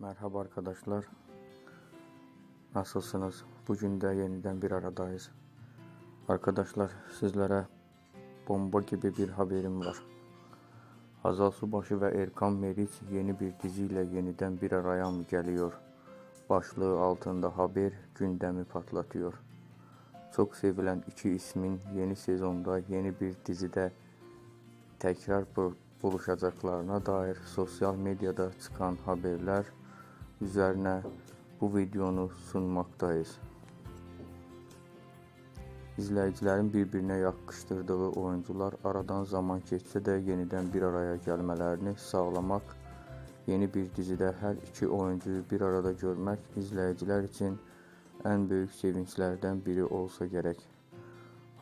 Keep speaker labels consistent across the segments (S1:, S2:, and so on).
S1: Merhaba arkadaşlar. Nasılsınız? Bugün de yeniden bir aradayız. Arkadaşlar sizlere bomba gibi bir haberim var. Hazal Subaşı ve Erkan Meriç yeni bir diziyle yeniden bir araya mı geliyor? Başlığı altında haber gündemi patlatıyor. Çok sevilen iki ismin yeni sezonda yeni bir dizide tekrar bu- buluşacaklarına dair sosyal medyada çıkan haberler üzerine bu videonu sunmaktayız. İzləyicilərin bir-birinə yakıştırdığı oyuncular aradan zaman keçsə də yenidən bir araya gəlmələrini sağlamaq, yeni bir dizidə hər iki oyuncuyu bir arada görmək izləyicilər üçün ən böyük sevinclərdən biri olsa gərək.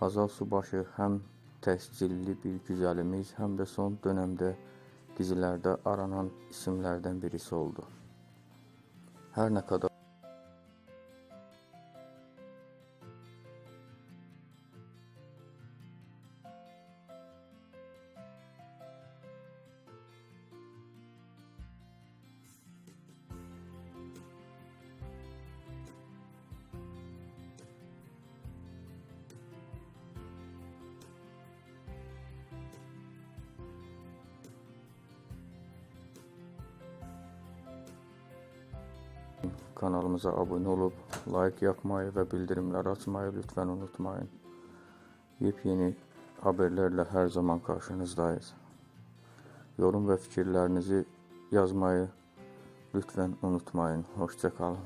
S1: Hazal Subaşı həm tescilli bir güzəlimiz, həm də son dönemdə dizilərdə aranan isimlərdən birisi oldu. her ne kadar kanalımıza abone olup like yapmayı ve bildirimleri açmayı lütfen unutmayın. Yepyeni haberlerle her zaman karşınızdayız. Yorum ve fikirlerinizi yazmayı lütfen unutmayın. Hoşça kalın.